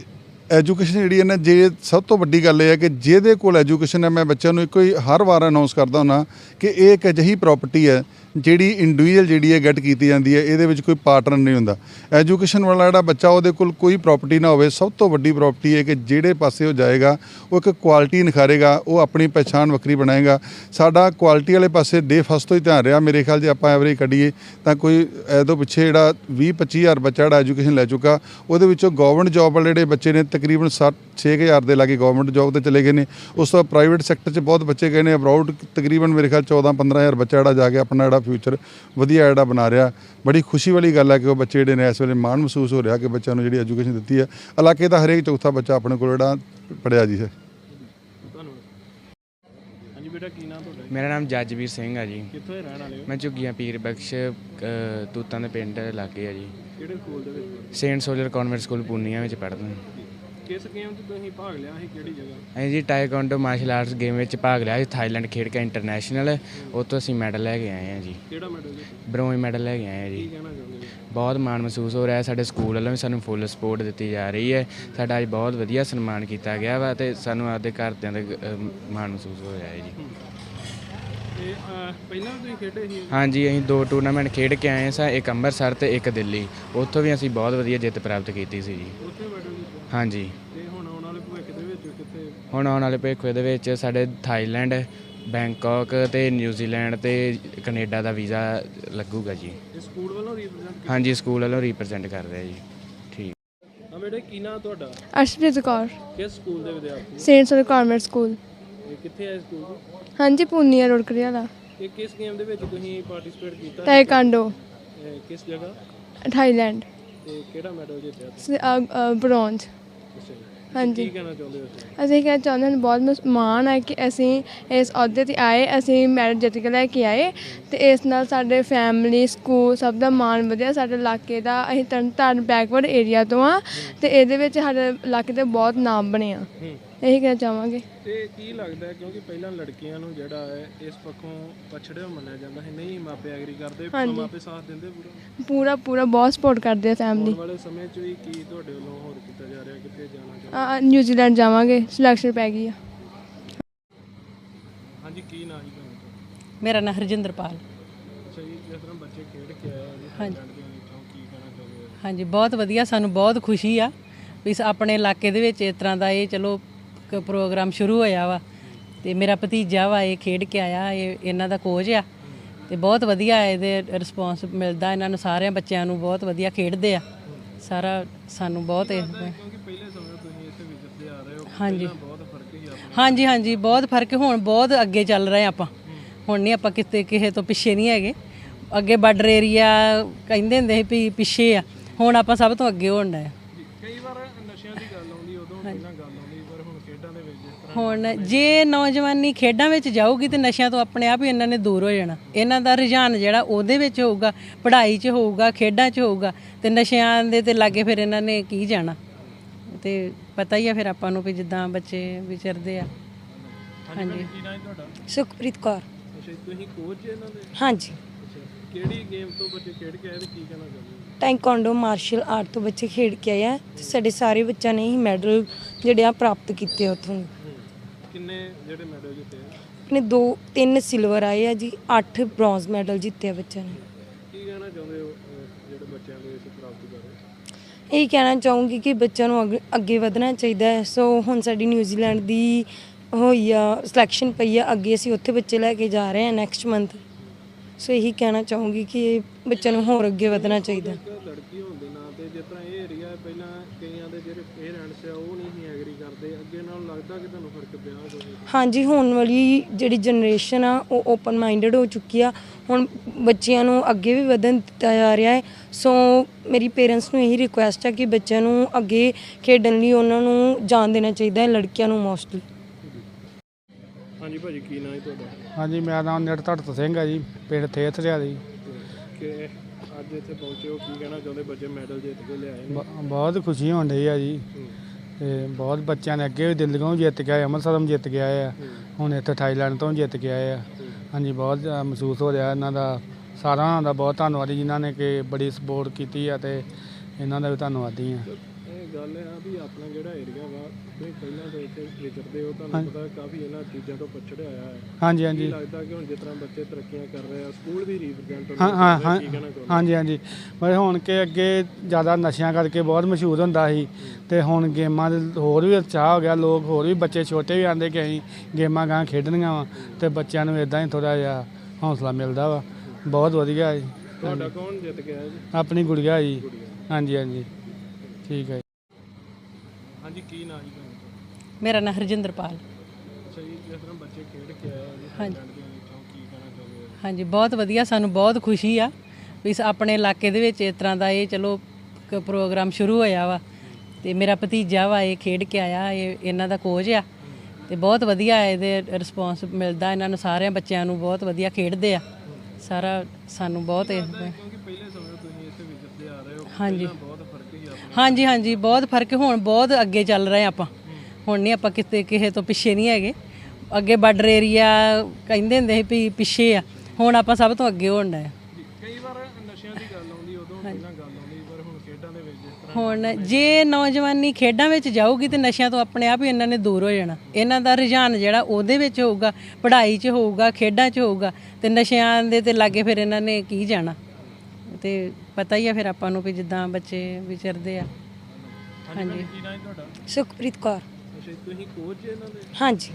ਐਜੂਕੇਸ਼ਨ ਜਿਹੜੀ ਹੈ ਨਾ, ਜੇ ਸਭ ਤੋਂ ਵੱਡੀ ਗੱਲ ਇਹ ਹੈ ਕਿ ਜਿਹਦੇ ਕੋਲ ਐਜੂਕੇਸ਼ਨ ਹੈ, ਮੈਂ ਬੱਚਿਆਂ ਨੂੰ ਇੱਕੋ ਹੀ ਹਰ ਵਾਰ ਅਨਾਉਂਸ ਕਰਦਾ ਹੁੰਦਾ ਕਿ ਇਹ ਇੱਕ ਅਜਿਹੀ ਪ੍ਰਾਪਰਟੀ ਹੈ ਜਿਹੜੀ ਇੰਡੀਵਿਜੂਅਲ ਜਿਹੜੀ ਹੈ ਗੈਟ ਕੀਤੀ ਜਾਂਦੀ ਹੈ, ਇਹਦੇ ਵਿੱਚ ਕੋਈ ਪਾਰਟਨਰ ਨਹੀਂ ਹੁੰਦਾ। ਐਜੂਕੇਸ਼ਨ ਵਾਲਾ ਜਿਹੜਾ ਬੱਚਾ, ਉਹਦੇ ਕੋਲ ਕੋਈ ਪ੍ਰਾਪਰਟੀ ਨਾ ਹੋਵੇ, ਸਭ ਤੋਂ ਵੱਡੀ ਪ੍ਰਾਪਰਟੀ ਹੈ ਕਿ ਜਿਹੜੇ ਪਾਸੇ ਉਹ ਜਾਏਗਾ, ਉਹ ਇੱਕ ਕੁਆਲਿਟੀ ਨਿਖਾਰੇਗਾ, ਉਹ ਆਪਣੀ ਪਛਾਣ ਵੱਖਰੀ ਬਣਾਏਗਾ। ਸਾਡਾ ਕੁਆਲਿਟੀ ਵਾਲੇ ਪਾਸੇ ਡੇ ਫਸਟ ਤੋਂ ਹੀ ਧਿਆਨ ਰਿਹਾ, ਮੇਰੇ ਖਿਆਲ ਜੇ ਆਪਾਂ ਐਵਰੇਜ ਕੱਢੀਏ, ਤਾਂ ਕੋਈ ਇਹਦੋਂ ਪਿੱਛੇ ਜਿਹੜਾ 20 25000 ਬੱਚਾ ਜਿਹੜਾ ਐਜੂਕੇਸ਼ਨ ਲੈ ਚੁੱਕਾ, ਉਹਦੇ ਵਿੱਚੋਂ ਗਵਰਨਮੈਂਟ ਜੌਬ ਵਾਲੇ ਜਿਹੜੇ ਬੱਚੇ ਨੇ, ਤਕਰੀਬਨ 60 6000 ਦੇ ਲਾਗੇ ਗਵਰਨਮੈਂਟ ਜੌਬ ਤੇ ਚਲੇ ਗਏ ਨੇ। ਉਸ ਤੋਂ ਪ੍ਰਾਈਵੇਟ ਸੈਕਟਰ 'ਚ ਬਹੁਤ ਬੱਚੇ ਗਏ ਨੇ। ਅਬਰਾਊਡ ਤਕਰੀਬਨ ਮੇਰੇ ਖਿਆਲ 14 15000 ਬੱਚਾ ਜਿਹੜਾ ਜਾ ਕੇ ਆਪਣਾ ਜਿਹੜਾ ਫਿਊਚਰ ਵਧੀਆ ਜਿਹੜਾ ਬਣਾ ਰਿਹਾ। ਬੜੀ ਖੁਸ਼ੀ ਵਾਲੀ ਗੱਲ ਹੈ ਕਿ ਉਹ ਬੱਚੇ ਜਿਹੜੇ ਨੇ ਇਸ ਵੇਲੇ ਮਾਣ ਮਹਿਸੂਸ ਹੋ ਰਿਹਾ ਕਿ ਬੱਚਿਆਂ ਨੂੰ ਜਿਹੜੀ ਐਜੂਕੇਸ਼ਨ ਦਿੱਤੀ ਹੈ। ਇਲਾਕੇ ਦਾ ਹਰੇਕ ਚੌਥਾ ਬੱਚਾ ਆਪਣੇ ਕੋਲ ਜਿਹੜਾ ਪੜਿਆ ਜੀ ਹੈ। ਧੰਨਵਾਦ ਹਾਂਜੀ ਬੇਟਾ ਕੀ ਨਾਮ ਤੁਹਾਡਾ ਜੀ? ਮੇਰਾ ਨਾਮ ਜੱਜਵੀਰ ਸਿੰਘ ਆ ਜੀ। ਕਿੱਥੋਂ ਦੇ ਰਹਿਣ ਵਾਲੇ ਹੋ? ਮੈਂ ਝੁੱਗੀਆਂ ਪੀਰ ਬਖਸ਼ ਤੂਤਾਂ ਦੇ ਪਿੰਡ ਲਾਗੇ ਆ ਜੀ। ਕਿਹੜੇ ਸਕੂਲ ਦੇ ਵਿੱਚ? Saint soldier convent school Poonia ਵਿੱਚ ਪੜ੍ਹਦਾ। ਕਿਸ ਗੇਮ 'ਚ ਤੁਸੀਂ ਭਾਗ ਲਿਆ ਸੀ ਕਿਹੜੀ ਜਗ੍ਹਾ? ਅਸੀਂ ਜੀ ਟਾਈਕਵਾਂਡੋ ਮਾਰਸ਼ਲ ਆਰਟਸ ਗੇਮ ਵਿੱਚ ਭਾਗ ਲਿਆ ਸੀ ਥਾਈਲੈਂਡ ਖੇਡ ਕੇ ਇੰਟਰਨੈਸ਼ਨਲ ਤੋਂ ਅਸੀਂ ਮੈਡਲ ਲੈ ਕੇ ਆਏ ਹਾਂ ਜੀ। ਕਿਹੜਾ ਮੈਡਲ ਜੀ? ਬ੍ਰੋਂਜ਼ ਮੈਡਲ ਲੈ ਕੇ ਆਏ ਹਾਂ ਕੀ ਜੀ ਕਹਿਣਾ ਚਾਹੁੰਦੇ ਹੋ? ਬਹੁਤ ਮਾਣ ਮਹਿਸੂਸ ਹੋ ਰਿਹਾ ਸਾਡੇ ਸਕੂਲ ਵੱਲੋਂ ਵੀ ਸਾਨੂੰ ਫੁੱਲ ਸਪੋਰਟ ਦਿੱਤੀ ਜਾ ਰਹੀ ਹੈ। ਸਾਡਾ ਅੱਜ ਬਹੁਤ ਵਧੀਆ ਸਨਮਾਨ ਕੀਤਾ ਗਿਆ ਵਾ ਤੇ ਸਾਨੂੰ ਆਪਦੇ ਘਰਦਿਆਂ ਦਾ ਅ, ਮਾਣ ਮਹਿਸੂਸ ਹੋ ਰਿਹਾ ਹੈ ਜੀ। ਤੇ ਅਹ, ਪਹਿਲਾਂ ਵੀ ਤੁਸੀਂ ਖੇਡੇ ਸੀ? ਹਾਂਜੀ ਅਸੀਂ ਦੋ ਟੂਰਨਾਮੈਂਟ ਖੇਡ ਕੇ ਆਏ ਸਾਂ ਇੱਕ ਅੰਮ੍ਰਿਤਸਰ ਤੇ ਇੱਕ ਦਿੱਲੀ। ਉੱਥੋਂ ਵੀ ਅਸੀਂ ਬਹੁਤ ਵਧੀਆ ਜਿੱਤ ਪ੍ਰਾਪਤ ਕੀਤੀ ਸੀ ਜੀ। ਉੱਥੇ ਮੈਡਲ ਹਾਂਜੀ। ਤੇ ਹੁਣ ਆਉਣ ਵਾਲੇ ਭਵਿੱਖ ਦੇ ਵਿੱਚ ਕਿੱਥੇ? ਹੁਣ ਆਉਣ ਵਾਲੇ ਭਵਿੱਖ ਦੇ ਵਿੱਚ ਸਾਡੇ ਥਾਈਲੈਂਡ ਬੈਂਕਾਕ ਤੇ ਨਿਊਜ਼ੀਲੈਂਡ ਤੇ ਕੈਨੇਡਾ ਦਾ ਵੀਜ਼ਾ ਲੱਗੂਗਾ ਜੀ। ਇਹ ਸਕੂਲ ਵੱਲੋਂ ਰਿਪਰੈਜ਼ੈਂਟ ਹਾਂਜੀ ਸਕੂਲ ਵੱਲੋਂ ਰਿਪਰੈਜ਼ੈਂਟ ਕਰਦੇ ਆ ਜੀ। ਠੀਕ। ਹਾਂ ਬੇਟੇ ਕੀ ਨਾਮ ਤੁਹਾਡਾ? ਅਰਸ਼ਪ੍ਰੀਤ ਕੌਰ। ਕਿਸ ਸਕੂਲ ਦੇ ਵਿਦਿਆਰਥੀ? ਸੇਂਟ ਸੋਲ ਕਾਨਵੈਂਟ ਸਕੂਲ ਇਹ ਕਿੱਥੇ ਹੈ ਸਕੂਲ? ਹਾਂਜੀ ਪੂਨੀਆ ਰੋਡ ਕਰਿਆਲਾ ਇਹ ਕਿਸ ਗੇਮ ਦੇ ਵਿੱਚ ਤੁਸੀਂ ਪਾਰਟਿਸਿਪੇਟ ਕੀਤਾ? ਟਾਈਕਾਂਡੋ ਇਹ ਕਿਸ ਜਗ੍ਹਾ? ਥਾਈਲੈਂਡ। ਤੇ ਕਿਹੜਾ ਮੈਡਲ ਜਿੱਤਿਆ ਤੁਸੀਂ? ਬ੍ਰੌਂਜ। ਹਾਂਜੀ। ਕੀ ਕਹਿਣਾ ਚਾਹੁੰਦੇ ਹੋ ਤੁਸੀਂ ਅਸੀਂ ਕਹਿਣਾ ਚਾਹੁੰਦੇ ਹਾਂ ਬਹੁਤ ਮਸ- ਮਾਣ ਹੈ ਕਿ ਅਸੀਂ ਇਸ ਅਹੁਦੇ ਤੇ ਆਏ ਅਸੀਂ ਮੈਰਿਟ ਜਿੱਤ ਕੇ ਲੈ ਕੇ ਆਏ ਤੇ ਇਸ ਨਾਲ ਸਾਡੇ ਫੈਮਿਲੀ ਸਕੂਲ ਸਭ ਦਾ ਮਾਣ ਵਧਿਆ ਸਾਡੇ ਇਲਾਕੇ ਦਾ ਅਸੀਂ ਤਰਨ ਤਾਰਨ ਬੈਕਵਰਡ ਏਰੀਆ ਤੋਂ ਆ ਤੇ ਇਹਦੇ ਵਿੱਚ ਸਾਡੇ ਇਲਾਕੇ ਦੇ ਬਹੁਤ ਨਾਮ ਬਣੇ ਆ। ਹੂੰ। ਇਹੀ ਕਹਿਣਾ ਚਾਹਾਂਗੇ। ਤੇ ਕੀ ਲੱਗਦਾ ਹੈ ਕਿਉਂਕਿ ਪਹਿਲਾਂ ਲੜਕੀਆਂ ਨੂੰ ਜਿਹੜਾ ਹੈ ਇਸ ਪੱਖੋਂ ਪਛੜਿਆ ਮੰਨਿਆ ਜਾਂਦਾ ਸੀ ਨਹੀਂ ਮਾਪੇ ਐਗਰੀ ਕਰਦੇ ਹਾਂਜੀ। ਮਾਪੇ ਸਾਥ ਦਿੰਦੇ ਪੂਰਾ? ਪੂਰਾ ਪੂਰਾ ਬਹੁਤ ਸਪੋਰਟ ਕਰਦੇ ਆ ਆਉਣ ਫੈਮਿਲੀ ਵਾਲੇ ਸਮੇਂ 'ਚ ਵੀ ਕੀ ਤੁਹਾਡੇ ਵੱਲੋਂ ਹੋਰ ਕੀਤਾ ਜਾ ਰਿਹਾ ਕਿੱਥੇ ਜਾਣਾ ਚਾਹੁੰਦੇ? ਨਿਊਜ਼ੀਲੈਂਡ ਜਾਵਾਂਗੇ ਸਿਲੈਕਸ਼ਨ ਪੈ ਗਈ ਆ। ਹਾਂਜੀ ਕੀ ਨਾਂ ਜੀ ਤੁਹਾਡਾ? ਮੇਰਾ ਨਾਂ ਹਰਜਿੰਦਰਪਾਲ ਅੱਛਾ ਜੀ ਜਿਸ ਤਰ੍ਹਾਂ ਬੱਚੇ ਖੇਡ ਕੇ ਆਏ ਆ ਜੀ ਹਾਂਜੀ। ਥਾਈਲੈਂਡ ਦੇ ਵਿੱਚੋਂ ਕੀ ਕਹਿਣਾ ਚਾਹੁੰਦੇ ਹੋ ਹਾਂਜੀ ਬਹੁਤ ਵਧੀਆ ਸਾਨੂੰ ਬਹੁਤ ਖੁਸ਼ੀ ਆ ਵੀ ਸ- ਆਪਣੇ ਇਲਾਕੇ ਦੇ ਵਿੱਚ ਇਸ ਤਰ੍ਹਾਂ ਦਾ ਇਹ ਚਲੋ ਪ੍ਰੋਗਰਾਮ ਸ਼ੁਰੂ ਹੋਇਆ ਵਾ ਤੇ ਮੇਰਾ ਭਤੀਜਾ ਵਾ ਇਹ ਖੇਡ ਕੇ ਆਇਆ ਇਹ ਇਹਨਾਂ ਦਾ ਕੋਚ ਆ ਤੇ ਬਹੁਤ ਵਧੀਆ ਇਹਦੇ ਰਿਸਪੌਂਸ ਮਿਲਦਾ ਇਹਨਾਂ ਨੂੰ ਸਾਰਿਆਂ ਬੱਚਿਆਂ ਨੂੰ ਬਹੁਤ ਵਧੀਆ ਖੇਡਦੇ ਆ। ਸਾਰਾ ਸਾਨੂੰ ਬਹੁਤ ਇਹ ਕਿਉਂਕਿ ਪਹਿਲੇ ਸਮੇਂ ਤੋਂ ਤੁਸੀਂ ਇੱਥੇ ਵਿਚਰਦੇ ਆ ਰਹੇ ਹੋ ਹਾਂਜੀ। ਬਹੁਤ ਫ਼ਰਕ ਹੀ ਆਪਣਾ ਹਾਂਜੀ ਹਾਂਜੀ ਬਹੁਤ ਫ਼ਰਕ ਹੁਣ ਬਹੁਤ ਅੱਗੇ ਚੱਲ ਰਹੇ ਆਪਾਂ। ਹੁਣ ਨਹੀਂ ਆਪਾਂ ਕਿਤੇ ਕਿਸੇ ਤੋਂ ਪਿੱਛੇ ਨਹੀਂ ਹੈਗੇ। ਅੱਗੇ ਬਾਰਡਰ ਏਰੀਆ ਕਹਿੰਦੇ ਹੁੰਦੇ ਸੀ ਵੀ ਪਿੱਛੇ ਆ। ਹੁਣ ਆਪਾਂ ਸਭ ਤੋਂ ਅੱਗੇ ਹੋਣ ਡਏ ਆ ਕਈ ਵਾਰ ਨਸ਼ਿਆਂ ਦੀ ਗੱਲ ਆਉਂਦੀ ਉਦੋਂ ਪਹਿਲਾਂ ਗੱਲ ਆਉਂਦੀ ਪਰ ਹੁਣ ਖੇਡਾਂ ਦੇ ਵਿੱਚ ਜਿਸ ਤਰ੍ਹਾਂ ਹੁਣ ਜੇ ਨੌਜਵਾਨੀ ਖੇਡਾਂ ਵਿੱਚ ਜਾਊਗੀ ਤੇ ਨਸ਼ਿਆਂ ਤੋਂ ਆਪਣੇ ਆਪ ਹੀ ਇਹਨਾਂ ਨੇ ਦੂਰ ਹੋ ਜਾਣਾ। ਇਹਨਾਂ ਦਾ ਰੁਝਾਨ ਜਿਹੜਾ ਉਹਦੇ ਵਿੱਚ ਹੋਊਗਾ ਪੜ੍ਹਾਈ 'ਚ ਹੋਊਗਾ ਖੇਡਾਂ 'ਚ ਹੋਊਗਾ ਤੇ ਨਸ਼ਿਆਂ ਦੇ ਤੇ ਲਾਗੇ ਫਿਰ ਇਹਨਾਂ ਨੇ ਕੀ ਜਾਣਾ? ਤੇ ਪਤਾ ਹੀ ਆ ਫਿਰ ਆਪਾਂ ਨੂੰ ਵੀ ਜਿੱਦਾਂ ਬੱਚੇ ਵਿਚਰਦੇ ਆ। ਹਾਂਜੀ ਸੁਖਪ੍ਰੀਤ ਕੌਰ। ਅੱਛਾ ਤੁਸੀਂ ਕੋਚ ਜੀ ਇਹਨਾਂ ਦੇ? ਹਾਂਜੀ। ਕਿਹੜੀ ਗੇਮ ਤੋਂ ਬੱਚੇ ਖੇਡ ਕੇ ਆਏ ਤੇ ਕੀ ਕਹਿਣਾ ਚਾਹੁੰਦੇ ਟਾਈਕਵਾਂਡੋ ਮਾਰਸ਼ਲ ਆਰਟ ਤੋਂ ਬੱਚੇ ਖੇਡ ਕੇ ਆਏ ਆ ਤੇ ਸਾਡੇ ਸਾਰੇ ਬੱਚਿਆਂ ਨੇ ਹੀ ਮੈਡਲ ਜਿਹੜੇ ਆ ਪ੍ਰਾਪਤ ਕੀਤੇ ਉੱਥੋਂ। ਕਿੰਨੇ ਜਿਹੜੇ ਮੈਡਲ ਜਿੱਤੇ ਆ? ਆਪਣੇ ਦੋ ਤਿੰਨ ਸਿਲਵਰ ਆਏ ਆ ਜੀ 8 ਬ੍ਰੌਂਜ਼ ਮੈਡਲ ਜਿੱਤੇ ਆ ਬੱਚਿਆਂ ਨੇ। ਕੀ ਕਹਿਣਾ ਚਾਹੁੰਦੇ ਹੋ ਅਹ, ਜਿਹੜੇ ਬੱਚਿਆਂ ਦੇ ਇਸ ਪ੍ਰਾਪਤੀ ਬਾਰੇ? ਇਹ ਕਹਿਣਾ ਚਾਹੂੰਗੀ ਕਿ ਬੱਚਿਆਂ ਨੂੰ ਅੱਗੇ- ਅੱਗੇ ਵਧਣਾ ਚਾਹੀਦਾ ਹੈ। ਸੋ ਹੁਣ ਸਾਡੀ ਨਿਊਜ਼ੀਲੈਂਡ ਦੀ ਹੋਈ ਆ ਸਿਲੈਕਸ਼ਨ ਪਈ ਆ ਅੱਗੇ ਅਸੀਂ ਉੱਥੇ ਬੱਚੇ ਲੈ ਕੇ ਜਾ ਰਹੇ ਹਾਂ ਨੈਕਸਟ ਮੰਥ ਸੋ ਇਹੀ ਕਹਿਣਾ ਚਾਹੂੰਗੀ ਕਿ ਬੱਚਿਆਂ ਨੂੰ ਹੋਰ ਅੱਗੇ ਵਧਣਾ ਚਾਹੀਦਾ। ਇੱਕ ਲੜਕੀ ਜਿਸ ਤਰ੍ਹਾਂ ਇਹ ਏਰੀਆ ਪਹਿਲਾਂ ਕਈਆਂ ਦੇ ਜਿਹੜੇ ਪੇਰੈਂਟਸ ਆ ਉਹ ਨਹੀਂ ਸੀ ਐਗਰੀ ਕਰਦੇ। ਅੱਗੇ ਨਾਲ ਲੱਗਦਾ ਕਿ ਤੁਹਾਨੂੰ ਫ਼ਰਕ ਪਿਆ ਹੋਵੇ ਹਾਂਜੀ ਹੁਣ ਵਾਲੀ ਜਿਹੜੀ ਜਨਰੇਸ਼ਨ ਆ ਉਹ ਓਪਨ ਮਾਈਂਡਡ ਹੋ ਚੁੱਕੀ ਆ। ਹੁਣ ਬੱਚਿਆਂ ਨੂੰ ਅੱਗੇ ਵੀ ਵਧਣ ਦਿੱਤਾ ਜਾ ਰਿਹਾ ਹੈ। ਸੋ ਮੇਰੀ ਪੇਰੈਂਟਸ ਨੂੰ ਇਹੀ ਰਿਕੁਐਸਟ ਹੈ ਕਿ ਬੱਚਿਆਂ ਨੂੰ ਅੱਗੇ ਖੇਡਣ ਲਈ ਉਹਨਾਂ ਨੂੰ ਜਾਣ ਦੇਣਾ ਚਾਹੀਦਾ ਹੈ ਲੜਕੀਆਂ ਨੂੰ ਮੋਸਟਲੀ ਹਾਂਜੀ ਭਾਜੀ ਕੀ ਨਾਂ ਹੈ ਤੁਹਾਡਾ? ਹਾਂਜੀ ਮੇਰਾ ਨਾਮ ਨਿਰਧੜਤ ਸਿੰਘ ਹੈ ਜੀ ਪਿੰਡ ਥੇਥਰਿਆ ਦੀ ਕਿ ਅੱਜ ਇੱਥੇ ਪਹੁੰਚੇ ਹੋ ਕੀ ਕਹਿਣਾ ਚਾਹੁੰਦੇ ਬੱਚੇ ਮੈਡਲ ਜਿੱਤ ਕੇ ਲਿਆਏ ਨੇ? ਬ- ਬਹੁਤ ਖੁਸ਼ੀ ਹੋਣ ਡਈ ਆ ਜੀ। ਤੇ ਬਹੁਤ ਬੱਚਿਆਂ ਨੇ ਅੱਗੇ ਵੀ ਦਿੱਲੀੋਂ ਜਿੱਤ ਕੇ ਆਏ ਅੰਮ੍ਰਿਤਸਰੋਂ ਜਿੱਤ ਕੇ ਆਏ ਆ। ਹੁਣ ਇੱਥੇ ਥਾਈਲੈਂਡ ਤੋਂ ਜਿੱਤ ਕੇ ਆਏ ਆ। ਹਾਂਜੀ ਬਹੁਤ ਮਹਿਸੂਸ ਹੋ ਰਿਹਾ ਇਹਨਾਂ ਦਾ। ਸਾਰਿਆਂ ਦਾ ਬਹੁਤ ਧੰਨਵਾਦੀ ਜਿਨ੍ਹਾਂ ਨੇ ਕਿ ਬੜੀ ਸਪੋਰਟ ਕੀਤੀ ਆ ਤੇ ਇਹਨਾਂ ਦਾ ਵੀ ਧੰਨਵਾਦੀ ਆ। ਗੱਲ ਆ ਵੀ ਆਪਣਾ ਜਿਹੜਾ ਏਰੀਆ ਵਾ ਤੁਸੀਂ ਪਹਿਲਾਂ ਤੋਂ ਇੱਥੇ ਵਿਚਰਦੇ ਹੋ ਤੁਹਾਨੂੰ ਪਤਾ ਕਾਫੀ ਇਹਨਾਂ ਚੀਜ਼ਾਂ ਤੋਂ ਪਛੜਿਆ ਹੋਇਆ ਹੈ। ਹਾਂਜੀ ਹਾਂਜੀ। ਲੱਗਦਾ ਕਿ ਹੁਣ ਜਿਸ ਤਰ੍ਹਾਂ ਬੱਚੇ ਤਰੱਕੀਆਂ ਕਰ ਰਹੇ ਆ ਸਕੂਲ ਵੀ ਰੀਪ੍ਰੈਜ਼ੈਂਟ ਹਾਂ ਹਾਂ ਹਾਂ। ਚਾਹੁੰਦੇ ਹਾਂਜੀ ਹਾਂਜੀ। ਪਰ ਹੁਣ ਕਿ ਅੱਗੇ ਜ਼ਿਆਦਾ ਨਸ਼ਿਆਂ ਕਰਕੇ ਬਹੁਤ ਮਸ਼ਹੂਰ ਹੁੰਦਾ ਸੀ ਤੇ ਹੁਣ ਗੇਮਾਂ ਦੇ ਹੋਰ ਵੀ ਉਤਸ਼ਾਹ ਹੋ ਗਿਆ ਲੋਕ ਹੋਰ ਵੀ ਬੱਚੇ ਛੋਟੇ ਵੀ ਆਂਦੇ ਕਿ ਅਸੀਂ ਗੇਮਾਂ ਗਾਂ ਖੇਡਣੀਆਂ ਵਾ ਤੇ ਬੱਚਿਆਂ ਨੂੰ ਇਦਾਂ ਹੀ ਥੋੜਾ ਜਿਹਾ ਹੌਸਲਾ ਮਿਲਦਾ ਵਾ। ਬਹੁਤ ਵਧੀਆ ਜੀ। ਤੁਹਾਡਾ ਕੌਣ ਜਿੱਤ ਗਿਆ ਜੀ? ਆਪਣੀ ਗੁੜੀਆ ਜੀ। ਹਾਂਜੀ ਹਾਂਜੀ। ਠੀਕ ਹੈ ਹਾਂਜੀ ਕੀ ਨਾਂ ਜੀ ਤੁਹਾਡਾ ਮੇਰਾ ਨਾਂ ਹਰਜਿੰਦਰਪਾਲ ਅੱਛਾ ਜੀ ਜਿਸ ਤਰ੍ਹਾਂ ਬੱਚੇ ਖੇਡ ਕੇ ਆਏ ਆ ਜੀ ਹਾਂਜੀ। ਥਾਈਲੈਂਡ ਦੇ ਵਿੱਚੋਂ ਕੀ ਕਹਿਣਾ ਚਾਹੁੰਦੇ ਹੋ? ਹਾਂਜੀ ਬਹੁਤ ਵਧੀਆ ਸਾਨੂੰ ਬਹੁਤ ਖੁਸ਼ੀ ਆ ਵੀ ਸ- ਆਪਣੇ ਇਲਾਕੇ ਦੇ ਵਿੱਚ ਇਸ ਤਰ੍ਹਾਂ ਦਾ ਇਹ ਚਲੋ ਕ- ਪ੍ਰੋਗਰਾਮ ਸ਼ੁਰੂ ਹੋਇਆ ਵਾ। ਤੇ ਮੇਰਾ ਭਤੀਜਾ ਵਾ ਇਹ ਖੇਡ ਕੇ ਆਇਆ ਇਹ ਇਹਨਾਂ ਦਾ ਕੋਚ ਆ। ਤੇ ਬਹੁਤ ਵਧੀਆ ਇਹਦੇ ਰਿਸਪੌਂਸ ਮਿਲਦਾ ਇਹਨਾਂ ਨੂੰ ਸਾਰਿਆਂ ਬੱਚਿਆਂ ਨੂੰ ਬਹੁਤ ਵਧੀਆ ਖੇਡਦੇ ਆ। ਸਾਰਾ ਸਾਨੂੰ ਬਹੁਤ ਇਹ ਕਿਉਂਕਿ ਪਹਿਲੇ ਸਮੇਂ ਤੋਂ ਤੁਸੀਂ ਇੱਥੇ ਵਿਚਰਦੇ ਆ ਰਹੇ ਹੋ ਹਾਂਜੀ। ਹਾਂਜੀ ਹਾਂਜੀ ਬਹੁਤ ਫ਼ਰਕ ਹੁਣ ਬਹੁਤ ਅੱਗੇ ਚੱਲ ਰਹੇ ਆਪਾਂ। ਹੁਣ ਨਹੀਂ ਆਪਾਂ ਕਿਤੇ ਕਿਸੇ ਤੋਂ ਪਿੱਛੇ ਨਹੀਂ ਹੈਗੇ। ਅੱਗੇ ਬਾਰਡਰ ਏਰੀਆ ਕਹਿੰਦੇ ਹੁੰਦੇ ਸੀ ਵੀ ਪਿੱਛੇ ਆ। ਹੁਣ ਆਪਾਂ ਸਭ ਤੋਂ ਅੱਗੇ ਹੋਣ ਡਏ ਆ। ਕਈ ਵਾਰ ਨਸ਼ਿਆਂ ਦੀ ਗੱਲ ਆਉਂਦੀ ਉਦੋਂ ਪਹਿਲਾਂ ਗੱਲ ਆਉਂਦੀ ਪਰ ਹੁਣ ਖੇਡਾਂ ਦੇ ਵਿੱਚ ਜਿਸ ਤਰ੍ਹਾਂ ਹੁਣ ਜੇ ਨੌਜਵਾਨੀ ਖੇਡਾਂ ਵਿੱਚ ਜਾਊਗੀ ਤੇ ਨਸ਼ਿਆਂ ਤੋਂ ਆਪਣੇ ਆਪ ਹੀ ਇਹਨਾਂ ਨੇ ਦੂਰ ਹੋ ਜਾਣਾ। ਇਹਨਾਂ ਦਾ ਰੁਝਾਨ ਜਿਹੜਾ ਉਹਦੇ ਵਿੱਚ ਹੋਊਗਾ ਪੜ੍ਹਾਈ 'ਚ ਹੋਊਗਾ ਖੇਡਾਂ 'ਚ ਹੋਊਗਾ ਤੇ ਨਸ਼ਿਆਂ ਦੇ ਤੇ ਲਾਗੇ ਫਿਰ ਇਹਨਾਂ ਨੇ ਕੀ ਜਾਣਾ। ਤੇ ਪਤਾ ਹੀ ਆ ਫਿਰ ਆਪਾਂ ਨੂੰ ਵੀ ਜਿੱਦਾਂ ਬੱਚੇ ਵਿਚਰਦੇ ਆ। ਹਾਂਜੀ ਕੀ ਤੁਹਾਡਾ? ਸੁਖਪ੍ਰੀਤ ਕੌਰ। ਅੱਛਾ ਤੁਸੀਂ ਕੋਚ ਜੀ ਇਹਨਾਂ ਦੇ? ਹਾਂਜੀ।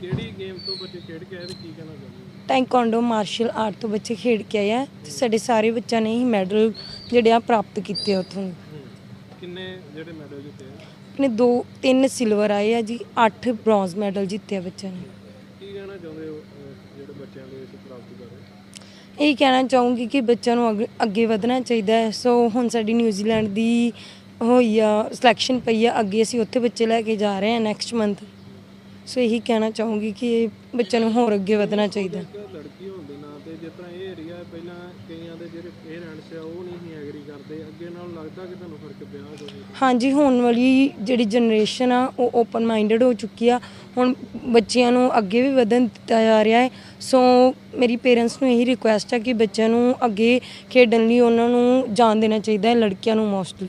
ਕਿਹੜੀ ਗੇਮ ਤੋਂ ਬੱਚੇ ਖੇਡ ਕੇ ਆਏ ਤੇ ਕੀ ਕਹਿਣਾ ਚਾਹੁੰਦੇ ਹੋ? ਟਾਈਕਵਾਂਡੋ ਮਾਰਸ਼ਲ ਆਰਟ ਤੋਂ ਬੱਚੇ ਖੇਡ ਕੇ ਆਏ ਆ। ਤੇ ਸਾਡੇ ਸਾਰੇ ਬੱਚਿਆਂ ਨੇ ਹੀ ਮੈਡਲ ਜਿਹੜੇ ਆ ਪ੍ਰਾਪਤ ਕੀਤੇ ਆ ਉੱਥੋਂ। ਕਿੰਨੇ ਜਿਹੜੇ ਮੈਡਲ ਜਿੱਤੇ ਆ? ਆਪਣੇ ਦੋ ਤਿੰਨ ਸਿਲਵਰ ਆਏ ਆ ਜੀ 8 ਬ੍ਰੌਂਜ਼ ਮੈਡਲ ਜਿੱਤੇ ਆ ਬੱਚਿਆਂ ਨੇ ਕੀ ਕਹਿਣਾ ਚਾਹੁੰਦੇ ਹੋ ਅਹ, ਜਿਹੜੇ ਬੱਚਿਆਂ ਦੇ ਇਸ ਪ੍ਰਾਪਤੀ ਬਾਰੇ ਇਹ ਕਹਿਣਾ ਚਾਹੂੰਗੀ ਕਿ ਬੱਚਿਆਂ ਨੂੰ ਅੱਗੇ- ਅੱਗੇ ਵਧਣਾ ਚਾਹੀਦਾ ਹੈ। ਸੋ ਹੁਣ ਸਾਡੀ ਨਿਊਜ਼ੀਲੈਂਡ ਦੀ ਹੋਈ ਆ ਸਿਲੈਕਸ਼ਨ ਪਈ ਆ, ਅੱਗੇ ਅਸੀਂ ਉੱਥੇ ਬੱਚੇ ਲੈ ਕੇ ਜਾ ਰਹੇ ਹਾਂ ਨੈਕਸਟ ਮੰਥ ਸੋ ਇਹੀ ਕਹਿਣਾ ਚਾਹੂੰਗੀ ਕਿ ਬੱਚਿਆਂ ਨੂੰ ਹੋਰ ਅੱਗੇ ਵਧਣਾ ਚਾਹੀਦਾ। ਇੱਕ ਲੜਕੀ ਹੋਣ ਦੇ ਨਾਂ ਤੇ ਜਿਸ ਤਰ੍ਹਾਂ ਇਹ ਏਰੀਆ ਪਹਿਲਾਂ ਕਈਆਂ ਦੇ ਜਿਹੜੇ ਪੇਰੈਂਟਸ ਆ ਉਹ ਨਹੀਂ ਸੀ ਐਗਰੀ ਕਰਦੇ। ਅੱਗੇ ਨਾਲ ਲੱਗਦਾ ਕਿ ਤੁਹਾਨੂੰ ਫ਼ਰਕ ਪਿਆ ਹੋਵੇ ਹਾਂਜੀ ਹੁਣ ਵਾਲੀ ਜਿਹੜੀ ਜਨਰੇਸ਼ਨ ਆ ਉਹ ਓਪਨ ਮਾਈਂਡਡ ਹੋ ਚੁੱਕੀ ਆ। ਹੁਣ ਬੱਚਿਆਂ ਨੂੰ ਅੱਗੇ ਵੀ ਵਧਣ ਦਿੱਤਾ ਜਾ ਰਿਹਾ ਹੈ। ਸੋ ਮੇਰੀ ਪੇਰੈਂਟਸ ਨੂੰ ਇਹੀ ਰਿਕੁਐਸਟ ਹੈ ਕਿ ਬੱਚਿਆਂ ਨੂੰ ਅੱਗੇ ਖੇਡਣ ਲਈ ਉਹਨਾਂ ਨੂੰ ਜਾਣ ਦੇਣਾ ਚਾਹੀਦਾ ਹੈ ਲੜਕੀਆਂ ਨੂੰ ਮੋਸਟਲੀ